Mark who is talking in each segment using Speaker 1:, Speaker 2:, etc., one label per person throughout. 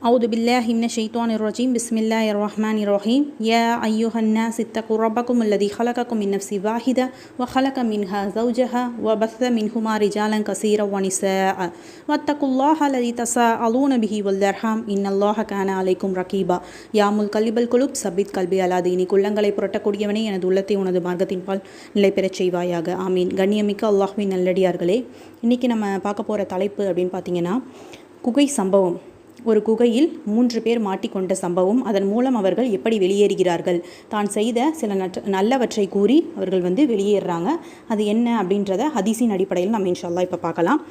Speaker 1: أعوذ بالله من الشيطان الرجيم بسم الله الرحمن الرحيم يا أيها الناس اتقوا ربكم الذي خلقكم من نفس واحدة وخلق منها زوجها وبث منهما رجالا كثيرا ونساء واتقوا الله الذي تساءلون به والأرحام إن الله كان عليكم رقيبا يا القلب القلوب சபித் கல்வி அலாதீனி குள்ளங்களை புரட்டக்கூடியவனே எனது உள்ளத்தை உனது மார்க்கத்தின் பால் நிலை பெறச் செய்வாயாக ஆமீன் கண்ணியமிக்க அல்லாஹ்வின் நல்லடியார்களே இன்றைக்கி நம்ம பார்க்க போகிற தலைப்பு அப்படின்னு பார்த்தீங்கன்னா குகை சம்பவம் ஒரு குகையில் மூன்று பேர் மாட்டிக்கொண்ட சம்பவம். அதன் மூலம் அவர்கள் எப்படி வெளியேறுகிறார்கள்? தான் செய்த சில நற்ற நல்லவற்றை கூறி அவர்கள் வந்து வெளியேறுறாங்க. அது என்ன அப்படின்றத ஹதீஸின் அடிப்படையில் நம்ம இன்ஷால்லா இப்போ பார்க்கலாம்.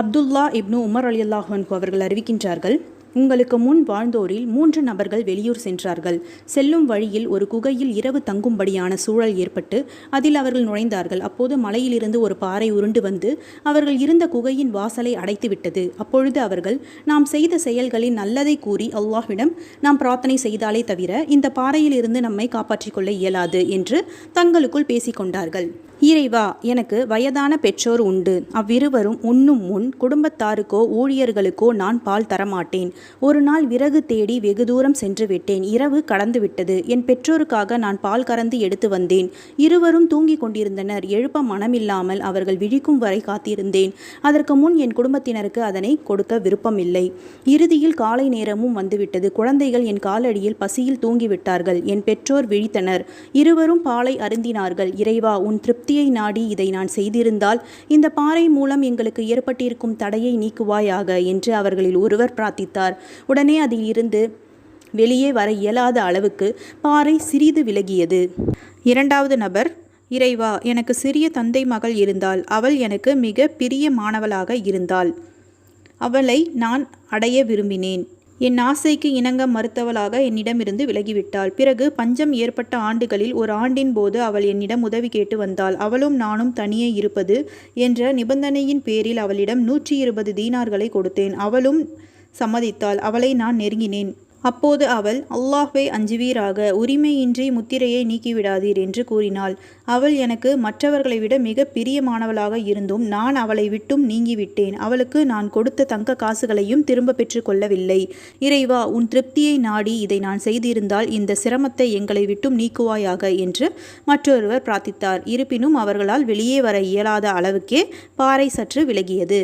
Speaker 1: அப்துல்லா இப்னு உமர் அலி அல்லாஹன்கு அவர்கள் அறிவிக்கின்றார்கள் உங்களுக்கு முன் வாழ்ந்தோரில் மூன்று நபர்கள் வெளியூர் சென்றார்கள். செல்லும் வழியில் ஒரு குகையில் இரவு தங்கும்படியான சூழல் ஏற்பட்டு அதில் அவர்கள் நுழைந்தார்கள். அப்போது மலையிலிருந்து ஒரு பாறை உருண்டு வந்து அவர்கள் இருந்த குகையின் வாசலை அடைத்துவிட்டது. அப்பொழுது அவர்கள் நாம் செய்த செயல்களின் நல்லதை கூறி அல்லாஹ்விடம் நாம் பிரார்த்தனை செய்தாலே தவிர இந்த பாறையிலிருந்து நம்மை காப்பாற்றிக் கொள்ள இயலாது என்று தங்களுக்குள் பேசிக்கொண்டார்கள். இறைவா எனக்கு வயதான பெற்றோர் உண்டு. அவ்விருவரும் உண்ணும் முன் குடும்பத்தாருக்கோ ஊழியர்களுக்கோ நான் பால் தரமாட்டேன். ஒரு நாள் விறகு தேடி வெகு தூரம் சென்று விட்டேன். இரவு கடந்து விட்டது என் பெற்றோருக்காக நான் பால் கறந்து எடுத்து வந்தேன். இருவரும் தூங்கிக் கொண்டிருந்தனர். எழுப்ப மனமில்லாமல் அவர்கள் விழிக்கும் வரை காத்திருந்தேன். அதற்கு முன் என் குடும்பத்தினருக்கு அதனை கொடுக்க விருப்பமில்லை. இறுதியில் காலை நேரமும் வந்துவிட்டது. குழந்தைகள் என் காலடியில் பசியில் தூங்கிவிட்டார்கள். என் பெற்றோர் விழித்தனர். இருவரும் பாலை அருந்தினார்கள். இறைவா உன் திருப்தியை நாடி இதை நான் செய்திருந்தால் இந்த பாறை மூலம் எங்களுக்கு ஏற்பட்டிருக்கும் தடையை நீக்குவாயாக என்று அவர்களில் ஒருவர் பிரார்த்தித்தார். உடனே அதில் இருந்து வெளியே வர இயலாத அளவுக்கு பாறை சிறிது விலகியது. இரண்டாவது நபர் இறைவா எனக்கு சிறிய தந்தை மகள் இருந்தால் அவள் எனக்கு மிக பிரியமானவளாக இருந்தாள். அவளை நான் அடைய விரும்பினேன். என் ஆசைக்கு இணங்க மறுத்தவளாக என்னிடமிருந்து விலகிவிட்டாள். பிறகு பஞ்சம் ஏற்பட்ட ஆண்டுகளில் ஒரு ஆண்டின் போது அவள் என்னிடம் உதவி கேட்டு வந்தாள். அவளும் நானும் தனியே இருப்பது என்ற நிபந்தனையின் பேரில் அவளிடம் நூற்றி இருபது தீனார்களை கொடுத்தேன். அவளும் சம்மதித்தாள் அவளை நான் நெருங்கினேன். அப்போது அவள் அல்லாஹ்வை அஞ்சுவீராக உரிமையின்றி முத்திரையை நீக்கிவிடாதீர் என்று கூறினாள். அவள் எனக்கு மற்றவர்களை விட மிக பிரியமானவளாக இருந்தும் நான் அவளை விட்டும் நீங்கிவிட்டேன். அவளுக்கு நான் கொடுத்த தங்க காசுகளையும் திரும்ப பெற்றுக்கொள்ளவில்லை இறைவா உன் திருப்தியை நாடி இதை நான் செய்திருந்தால் இந்த சிரமத்தை எங்களை விட்டும் நீக்குவாயாக என்று மற்றொருவர் பிரார்த்தித்தார். இருப்பினும் அவர்களால் வெளியே வர இயலாத அளவுக்கே பாறை சற்று விலகியது.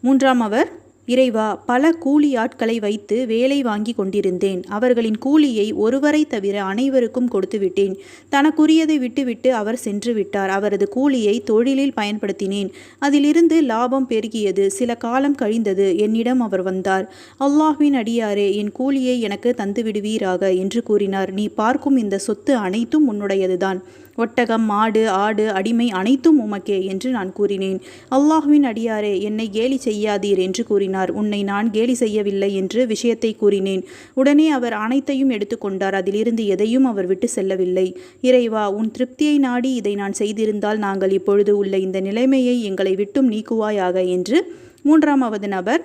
Speaker 1: மூன்றாம் அவர் இறைவா பல கூலி ஆட்களை வைத்து வேலை வாங்கி கொண்டிருந்தேன். அவர்களின் கூலியை ஒருவரை தவிர அனைவருக்கும் கொடுத்து விட்டேன் தனக்குரியதை விட்டுவிட்டு அவர் சென்று விட்டார். அவரது கூலியை தொழிலில் பயன்படுத்தினேன். அதிலிருந்து லாபம் பெருகியது. சில காலம் கழிந்தது என்னிடம் அவர் வந்தார். அல்லாஹ்வின் அடியாரே என் கூலியை எனக்கு தந்துவிடுவீராக என்று கூறினார். நீ பார்க்கும் இந்த சொத்து அனைத்தும் உன்னுடையதுதான். ஒட்டகம் மாடு ஆடு அடிமை அனைத்தும் உமக்கே என்று நான் கூறினேன். அல்லாஹுவின் அடியாரே என்னை கேலி செய்யாதீர் என்று கூறினார். உன்னை நான் கேலி செய்யவில்லை என்று விஷயத்தை கூறினேன். உடனே அவர் அனைத்தையும் எடுத்துக்கொண்டார் அதிலிருந்து எதையும் அவர் விட்டு செல்லவில்லை. இறைவா உன் திருப்தியை நாடி இதை நான் செய்திருந்தால் நாங்கள் இப்பொழுது உள்ள இந்த நிலைமையை எங்களை விட்டும் நீக்குவாயாக என்று மூன்றாமாவது நபர்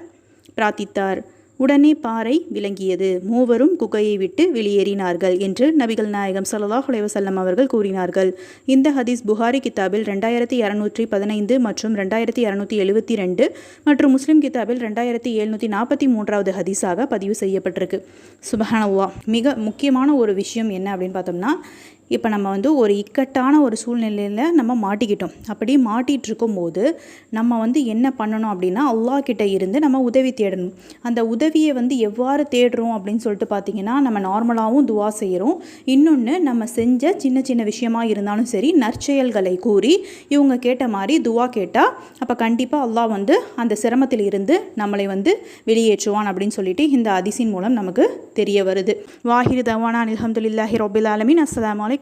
Speaker 1: பிரார்த்தித்தார். உடனே பாறை விளங்கியது. மூவரும் குகையை விட்டு வெளியேறினார்கள் என்று நபிகள் நாயகம் சல்லாஹ் அலைவசல்லம் அவர்கள் கூறினார்கள். இந்த ஹதீஸ் புகாரி கிதாபில் ரெண்டாயிரத்தி இரநூற்றி பதினைந்து மற்றும் ரெண்டாயிரத்தி இரநூத்தி எழுபத்தி ரெண்டு மற்றும் முஸ்லீம் கிதாபில் ரெண்டாயிரத்தி எழுநூற்றி நாற்பத்தி மூன்றாவது ஹதீஸாக பதிவு செய்யப்பட்டிருக்கு. சுபஹானவா மிக முக்கியமான ஒரு விஷயம் என்ன அப்படின்னு பார்த்தோம்னா இப்போ நம்ம வந்து ஒரு இக்கட்டான ஒரு சூழ்நிலையில் நம்ம மாட்டிக்கிட்டோம். அப்படி மாட்டிகிட்டு இருக்கும்போது நம்ம வந்து என்ன பண்ணணும் அப்படின்னா அல்லா கிட்ட இருந்து நம்ம உதவி தேடணும். அந்த உதவியை வந்து எவ்வாறு தேடுறோம் அப்படின்னு சொல்லிட்டு பார்த்தீங்கன்னா நம்ம நார்மலாகவும் துவா செய்கிறோம் இன்னொன்று நம்ம செஞ்ச சின்ன சின்ன விஷயமா இருந்தாலும் சரி நற்செயல்களை கூறி இவங்க கேட்ட மாதிரி துவா கேட்டால் அப்போ கண்டிப்பாக அல்லாஹ் வந்து அந்த சிரமத்தில் இருந்து நம்மளை வந்து வெளியேற்றுவான் அப்படின்னு சொல்லிட்டு இந்த அதிசின் மூலம் நமக்கு தெரிய வருது. வாஹிர் தவானா அலமதுல்லாஹி ரொபில் ஆலமின். அஸ்லாம் வலைக்கம்